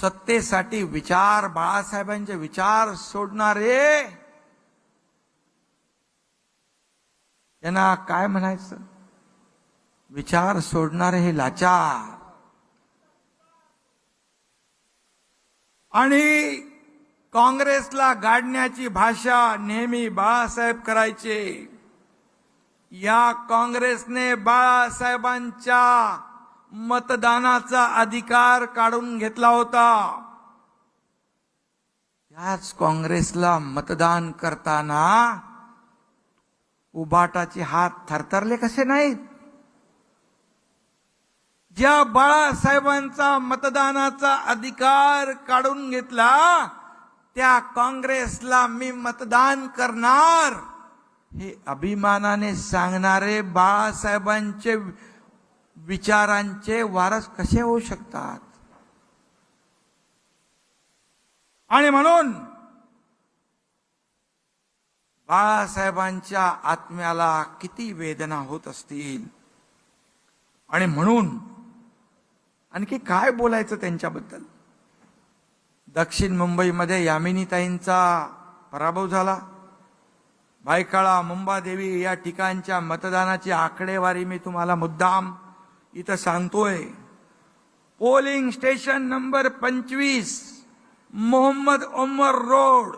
सत्तेसाठी विचार बाळासाहेबांचे विचार सोडणारे. यांना काय म्हणायचं? विचार सोडणारे हे लाचार. आणि काँग्रेसला गाडण्याची भाषा नेहमी बाळासाहेब करायचे. या काँग्रेसने बाळासाहेबांच्या मतदानाचा अधिकार काढून घेतला होता. याच काँग्रेसला मतदान करताना उबाटाचे हात थरथरले कसे नाहीत? ज्या बाळासाहेबांचा मतदानाचा अधिकार काढून घेतला त्या काँग्रेसला मी मतदान करणार. हे अभिमानाने सांगणारे बाळासाहेबांचे विचारांचे वारस कसे होऊ शकतात? आणि म्हणून बाळासाहेबांच्या आत्म्याला किती वेदना होत असतील? आणि म्हणून आणखी काय बोलायचं त्यांच्याबद्दल? दक्षिण मुंबईमध्ये यामिनीताईंचा पराभव झाला. बायकाळा मुंबादेवी या ठिकाणच्या मतदानाची आकडेवारी मी तुम्हाला मुद्दाम इथं सांगतोय पोलिंग स्टेशन नंबर पंचवीस मोहम्मद उमर रोड.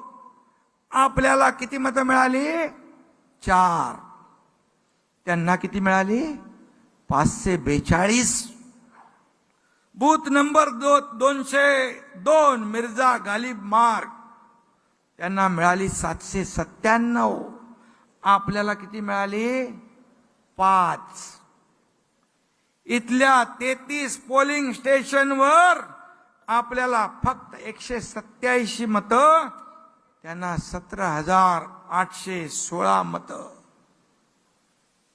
आपल्याला किती मतं मिळाली? चार. त्यांना किती मिळाली? पाचशे बेचाळीस. बूथ नंबर दो दोनशे दोन मिर्झा गालिब मार्ग. त्यांना मिळाली सातशे सत्त्याण्णव. आपल्याला किती मिळाली? पाच. इथल्या तेहतीस पोलिंग स्टेशनवर आपल्याला फक्त एकशे सत्याऐंशी मतं त्यांना सतरा हजार आठशे सोळा मतं.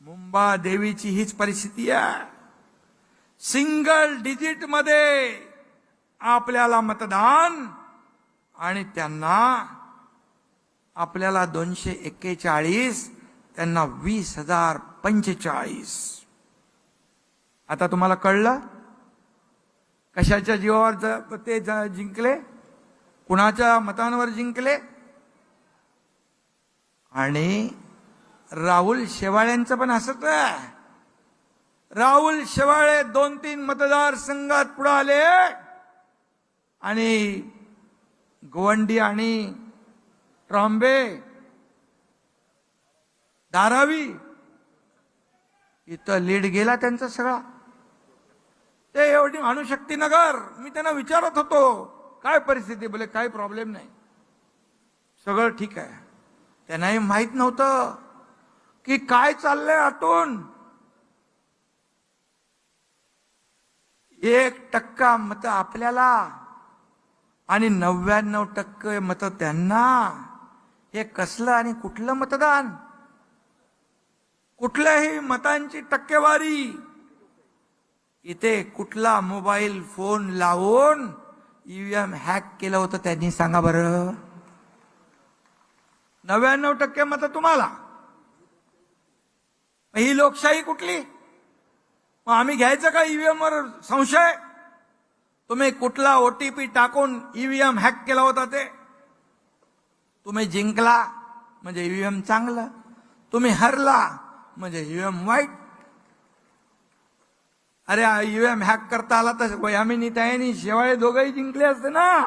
मुंबा देवीची हीच परिस्थिती आहे. सिंगल डिजिटमध्ये आपल्याला मतदान आणि त्यांना आपल्याला दोनशे एक्केचाळीस त्यांना वीस हजार पंचेचाळीस. आता तुम्हाला कळलं? कशाच्या जीवावर ज- ते ज- जिंकले? कुणाच्या मतांवर जिंकले? आणि राहुल शेवाळ्यांचं पण असत आहे. राहुल शेवाळे दोन तीन मतदारसंघात पुढे आले. आणि गोवंडी आणि ट्रॉम्बे धारावी इथं लीड गेला त्यांचा सगळा. ते एवढी अणुशक्ती नगर मी त्यांना विचारत होतो. काय परिस्थिती? बोले काही प्रॉब्लेम नाही. सगळं ठीक आहे. त्यांनाही माहीत नव्हतं की काय चाललंय आतून. एक टक्का मत आपल्याला आणि नव्याण्णव टक्के मत त्यांना. हे कसलं आणि कुठलं मतदान? कुठल्याही मतांची टक्केवारी. इथे कुठला मोबाईल फोन लावून ईव्हीएम हॅक केलं होतं त्यांनी सांगा बरं. नव्याण्णव टक्के मत तुम्हाला. ही लोकशाही कुठली? मग आम्ही घ्यायचं का ईव्हीएम वर संशय? तुम्ही कुठला ओटीपी टाकून ईव्हीएम हॅक केला होता ते? तुम्ही जिंकला म्हणजे ईव्हीएम चांगलं. तुम्ही हरला म्हणजे ईव्हीएम वाईट. अरे ईव्हीएम हॅक करता आला तर वयामिनी त्यानी शेवाळे दोघंही जिंकले असते ना.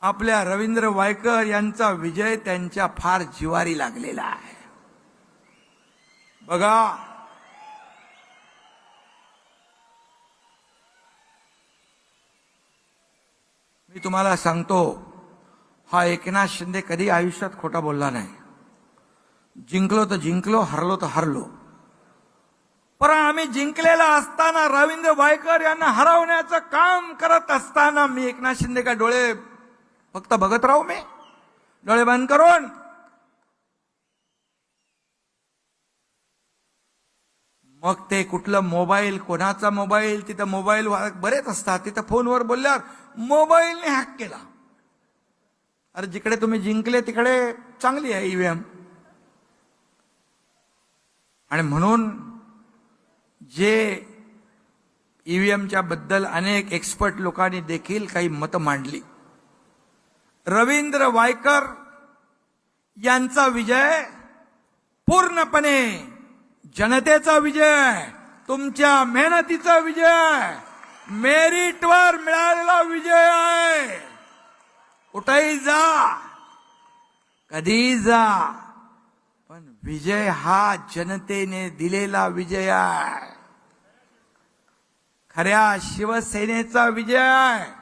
आपल्या रवींद्र वायकर यांचा विजय त्यांच्या फार जिवारी लागलेला आहे. बघा. मी तुम्हाला सांगतो हा एकनाथ शिंदे कधी आयुष्यात खोटा बोलला नाही. जिंकलो तर जिंकलो हरलो तर हरलो. पर आम्ही जिंकलेला असताना रवींद्र वायकर यांना हरवण्याचं काम करत असताना मी एकनाथ शिंदे का डोळे फक्त बघत राहू मी. डोळे बंद करून. मग ते कुठलं मोबाईल कोणाचा मोबाईल? तिथं मोबाईल बरेच असतात. तिथं फोनवर बोलल्यावर मोबाईलने हॅक केला. अरे जिकडे तुम्ही जिंकले तिकडे चांगली आहे ईव्हीएम आणि म्हणून जे ईव्हीएमच्या बद्दल अनेक एक्सपर्ट लोकांनी देखील काही मतं मांडली. रवींद्र वायकर यांचा विजय पूर्णपणे जनतेचा विजय तुमच्या मेहनतीचा विजय मेरिटवर मिळालेला विजय आहे. कुठेही जा कधी जा पण विजय हा जनतेने दिलेला विजय आहे. खऱ्या शिवसेनेचा विजय. आहे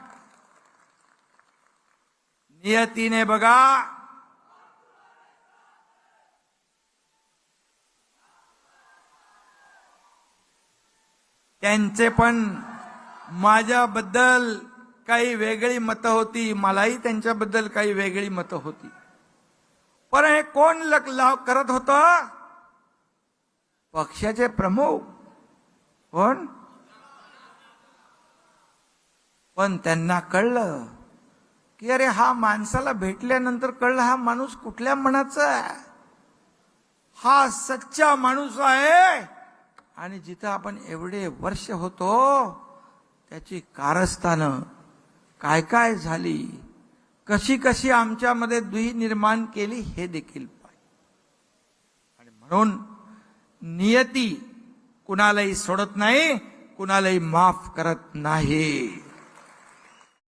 नियतीने बघा. त्यांचे पण माझ्याबद्दल काही वेगळी मतं होती मलाही त्यांच्याबद्दल काही वेगळी मतं होती. पण हे कोण लक लाव करत होत? पक्षाचे प्रमुख. कोण? पण त्यांना कळलं की अरे हा माणसाला भेटल्यानंतर कळलं हा माणूस कुठल्या मनाचा आहे? हा सच्चा माणूस आहे. आणि जिथं आपण एवढे वर्ष होतो त्याची कारस्थानं काय काय झाली? कशी कशी आमच्यामध्ये दुही निर्माण केली हे देखील पाहिजे आणि म्हणून नियती कुणालाही सोडत नाही कुणालाही माफ करत नाही.